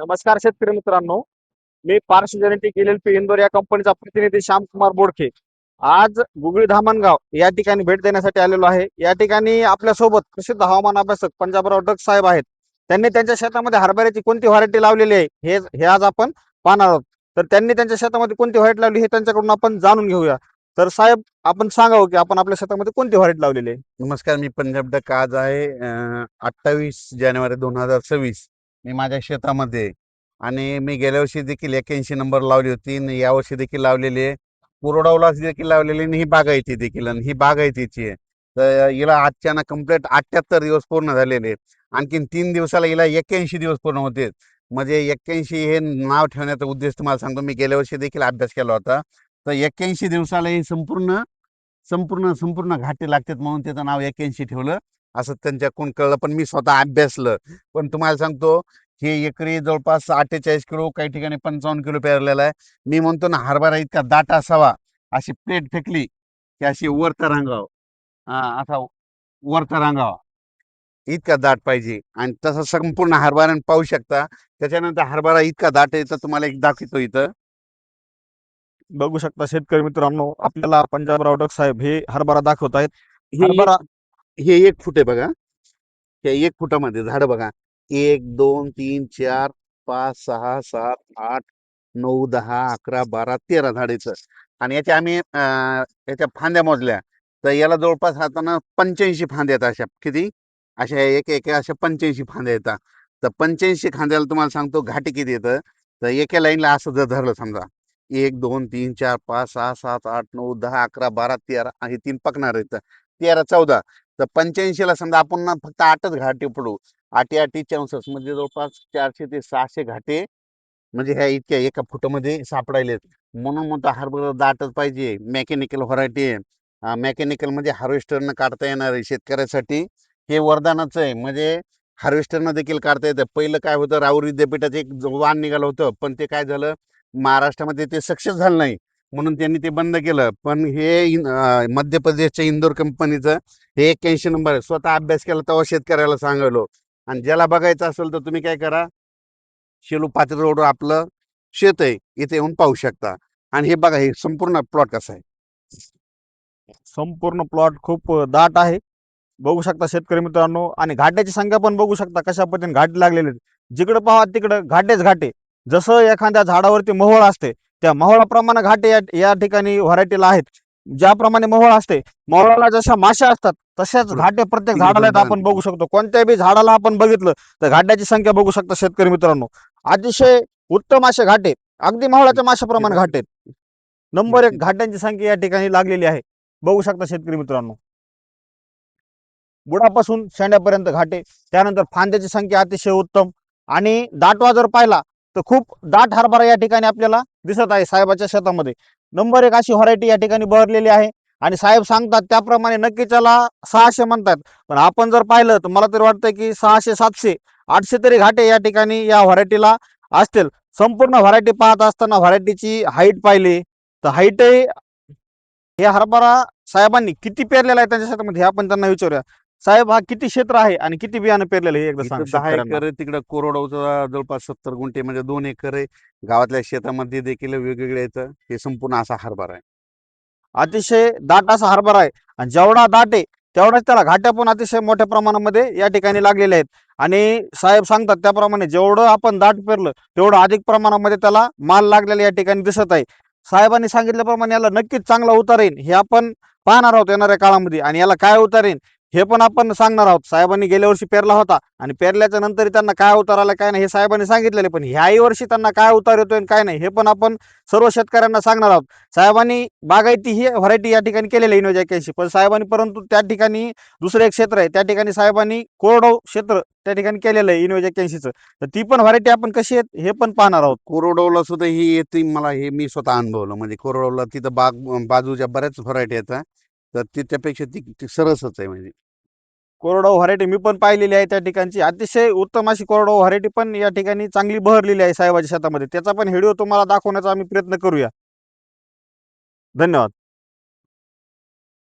नमस्कार शेतकरी मित्रांनो. मी Parsh genetic L L P Indore या कंपनीचा प्रतिनिधी श्यामकुमार बोडखे आज गुगळी धामणगाव या ठिकाणी भेट देण्यासाठी आलेलो आहे. या ठिकाणी आपल्यासोबत प्रसिद्ध हवामान अभ्यासक पंजाबराव डग साहेब आहेत. त्यांनी त्यांच्या शेतामध्ये हरभऱ्याची कोणती व्हरायटी लावलेली आहे हे हे आज आपण पाहणार आहोत. तर त्यांनी त्यांच्या शेतामध्ये कोणती व्हरायटी लावली हे त्यांच्याकडून आपण जाणून घेऊया. तर साहेब आपण सांगावं की आपण आपल्या शेतामध्ये कोणती व्हरायटी लावलेली आहे? नमस्कार मी पंजाब डक आज आहे अठ्ठावीस जानेवारी दोन हजार सव्वीस. मी माझ्या शेतामध्ये आणि मी गेल्या वर्षी देखील एक्याऐंशी नंबर लावली होती आणि यावर्षी देखील लावलेली आहे. कोरडवला देखील लावलेली आणि ही बागायती देखील आणि ही बागायतीची आहे तर हिला आजच्यानं कंप्लीट अठ्ठ्याहत्तर दिवस पूर्ण झालेले आणखीन तीन दिवसाला हिला एक्क्याऐंशी दिवस पूर्ण होते म्हणजे एक्क्याऐंशी हे नाव ठेवण्याचा उद्देश तुम्हाला सांगतो. मी गेल्या वर्षी देखील अभ्यास केला होता. तर एक्क्याऐंशी दिवसाला ही संपूर्ण संपूर्ण संपूर्ण घाटे लागतात म्हणून त्याचं नाव एक्क्याऐंशी ठेवलं. असं त्यांच्याकडून कळलं पण मी स्वतः अभ्यासलं. पण तुम्हाला सांगतो हे एकरी जवळपास अठ्ठेचाळीस किलो काही ठिकाणी पंचावन्न किलो पेरलेला आहे. मी म्हणतो ना हरभरा इतका दाट असावा अशी प्लेट फेकली की अशी वरता रांगाव. हा असा वरता रांगावा. इतका दाट पाहिजे. आणि तसं संपूर्ण हरभऱ्यानं पाहू शकता त्याच्यानंतर हरभरा इतका दाट आहे तर तुम्हाला एक दाखवतो इथं. बघू शकता शेतकरी मित्रांनो आपल्याला पंजाबराव डग साहेब हे हरभरा दाखवत आहेत. हरभरा हे एक फूट आहे बघा. हे एक फुटामध्ये झाड बघा. एक दोन तीन चार पाच सहा सात आठ नऊ दहा अकरा बारा तेरा झाडेचं आणि याच्या आम्ही याच्या फांद्या मोजल्या. तर याला जवळपास आता पंच्याऐंशी फांद्या येतात अशा. किती? अशा एक एक अशा पंच्याऐंशी फांद्या येतात तर पंच्याऐंशी खांद्याला तुम्हाला सांगतो घाटी किती येतं? तर एका लाईनला असं जर धरलं समजा. एक दोन तीन चार पाच सहा सात आठ नऊ दहा अकरा बारा तेरा. आणि तीन पकणार आहेत. तेरा चौदा. तर पंच्याऐंशीला समजा आपण ना फक्त आठच घाटे पडू. आठी आठी चौसष्ट म्हणजे जवळपास चारशे ते सहाशे घाटे म्हणजे ह्या इतक्या एका फुटामध्ये सापडायलेत. म्हणून म्हणतो हरभरा दाटच पाहिजे. मेकॅनिकल व्हरायटी मेकॅनिकल म्हणजे हार्वेस्टरनं काढता येणार आहे शेतकऱ्यासाठी हे वरदानच आहे. म्हणजे हार्वेस्टरनं देखील काढता येतं. पहिलं काय होतं? राऊर विद्यापीठाचं एक वाण निघालं होतं. पण ते काय झालं? महाराष्ट्रामध्ये ते सक्सेस झालं नाही. म्हणून त्यांनी ते बंद केलं. पण हे मध्य प्रदेशच्या इंदोर कंपनीचं हे एक्क्याऐंशी नंबर आहे. स्वतः अभ्यास केला तेव्हा शेतकऱ्याला सांगलो आणि ज्याला बघायचं असेल तर तुम्ही काय करा शेलू पात्र रोडवर आपलं शेत आहे इथे येऊन पाहू शकता. आणि हे बघा हे संपूर्ण प्लॉट कसा आहे? संपूर्ण प्लॉट खूप दाट आहे. बघू शकता शेतकरी मित्रांनो. आणि घाट्याची संख्या पण बघू शकता कशा पद्धतीने घाटे लागलेले जिकडे पहा तिकडे घाटेच घाटे. जसं एखाद्या झाडावरती मोहळ असते त्या मोहळाप्रमाणे घाटे या ठिकाणी व्हरायटीला आहेत. ज्याप्रमाणे मोहळ असते मोहळाला जशा माश्या असतात तशाच घाटे प्रत्येक झाडाला आपण बघू शकतो. कोणत्याही बी झाडाला आपण बघितलं तर घाट्याची संख्या बघू शकता शेतकरी मित्रांनो. अतिशय उत्तम असे घाटे अगदी मोहळाच्या माशाप्रमाणे घाटे. नंबर एक घाट्यांची संख्या या ठिकाणी लागलेली आहे. बघू शकता शेतकरी मित्रांनो. बुडापासून शेंड्यापर्यंत घाटे त्यानंतर फांद्याची संख्या अतिशय उत्तम. आणि दाटवा जर पाहिला तर खूप दाट हरभरा या ठिकाणी आपल्याला दिसत आहे साहेबाच्या शेतामध्ये. नंबर एक अशी व्हरायटी या ठिकाणी बहरलेली आहे आणि साहेब सांगतात त्याप्रमाणे नक्की त्याला सहाशे म्हणतात. पण आपण जर पाहिलं तर मला तरी वाटतं की सहाशे सातशे आठशे तरी घाटे या ठिकाणी या व्हरायटीला असतील. संपूर्ण व्हरायटी पाहत असताना व्हरायटीची हाईट पाहिली तर हाईटही हे हरभरा साहेबांनी किती पेरलेला आहे त्यांच्या शेतामध्ये हे आपण त्यांना विचारूया. साहेब हा किती क्षेत्र आहे आणि किती बियाणं पेरलेलं आहे हे एकदा इथं सांग दहा शेतकऱ्यांना. एकर तिकडे कोरडवचा जवळपास सत्तर गुंठे म्हणजे दोन एकर आहे. गावातल्या शेतामध्ये देखील वेगवेगळे येतं हे संपूर्ण असा हरभरा आहे. अतिशय दाट असा हरभरा आहे. आणि जेवढा दाट आहे तेवढाच त्याला घाट्या पण अतिशय मोठ्या प्रमाणामध्ये या ठिकाणी लागलेल्या आहेत. आणि साहेब सांगतात त्याप्रमाणे जेवढं आपण दाट पेरलं तेवढं अधिक प्रमाणामध्ये त्याला माल लागलेला या ठिकाणी दिसत आहे. साहेबांनी सांगितल्याप्रमाणे याला नक्कीच चांगला उतार येईल. हे आपण पाहणार आहोत येणाऱ्या काळामध्ये. आणि याला काय उतार येईल? हे पण आपण सांगणार आहोत. साहेबांनी गेल्या वर्षी पेरला होता आणि पेरल्याच्या नंतर त्यांना काय उतार आला काय नाही हे साहेबांनी सांगितलेले पण ह्याही वर्षी त्यांना काय उतार येतोय आणि काय नाही हे पण आपण सर्व शेतकऱ्यांना सांगणार आहोत. साहेबांनी बागायती ही व्हरायटी या ठिकाणी केलेली आहे इनोज एक्याऐंशी पण साहेबांनी परंतु त्या ठिकाणी दुसरं एक क्षेत्र आहे त्या ठिकाणी साहेबांनी कोरडव क्षेत्र त्या ठिकाणी केलेलं आहे इनोज एक्याऐंशीचं तर ती पण व्हरायटी आपण कशी आहेत हे पण पाहणार आहोत. कोरडवला सुद्धा ही येते मला हे मी स्वतः अनुभवलं. म्हणजे कोरडवला तिथं बाग बाजूच्या बऱ्याच व्हरायटी येतात तर ती त्यापेक्षा ती ती सरसच आहे म्हणजे. कोरडव व्हरायटी मी पण पाहिलेली आहे त्या ठिकाणची. अतिशय उत्तम अशी कोरडव व्हरायटी पण या ठिकाणी चांगली बहरलेली आहे साहेबाच्या शेतामध्ये. त्याचा पण व्हिडिओ तुम्हाला दाखवण्याचा आम्ही प्रयत्न करूया. धन्यवाद.